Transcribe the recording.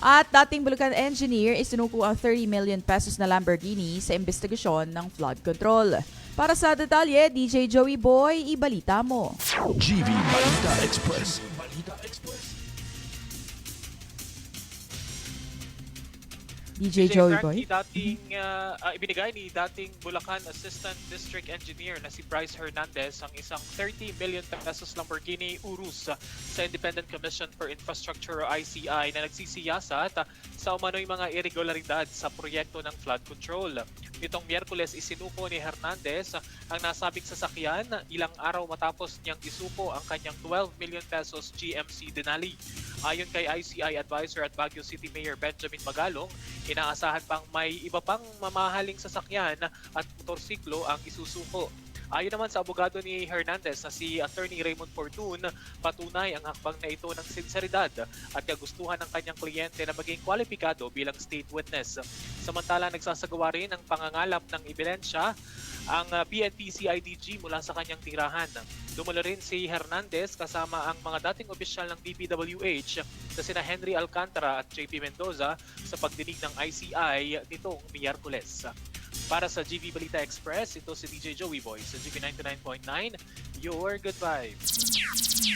At dating Bulacan engineer isinuko ang 30 million pesos na Lamborghini sa investigasyon ng flood control. Para sa detalye, DJ Joey Boy, ibalita mo. GV Balita Express. DJ DJ Joey Frank, Boy. dating ah, ah, ibinigay ni dating Bulacan Assistant District Engineer na si Bryce Hernandez ang isang 30 million pesos Lamborghini Urus sa Independent Commission for Infrastructure o ICI na nagsisiyasat ah, sa umano'y mga irregularidad sa proyekto ng flood control. Nitong Miyerkules isinuko ni Hernandez ang nasabing sasakyan ilang araw matapos niyang isuko ang kanyang 12 million pesos GMC Denali. Ayon kay ICI advisor at Baguio City Mayor Benjamin Magalong, inaasahan pang may iba pang mamahaling sasakyan at motorsiklo ang isusuko. Ayon naman sa abogado ni Hernandez na si Attorney Raymond Fortun, patunay ang hakbang na ito ng sinseridad at kagustuhan ng kanyang kliyente na maging kwalipikado bilang state witness. Samantala, nagsasagawa rin ang pangangalap ng ebidensya ang uh, PNP CIDG mula sa kanyang tirahan. Dumalo rin si Hernandez kasama ang mga dating opisyal ng DPWH na sina Henry Alcantara at JP Mendoza sa pagdinig ng ICI nitong Miyerkules. Para sa GV Balita Express, ito si DJ Joey Boy sa GV 99.9, Your Good Vibes.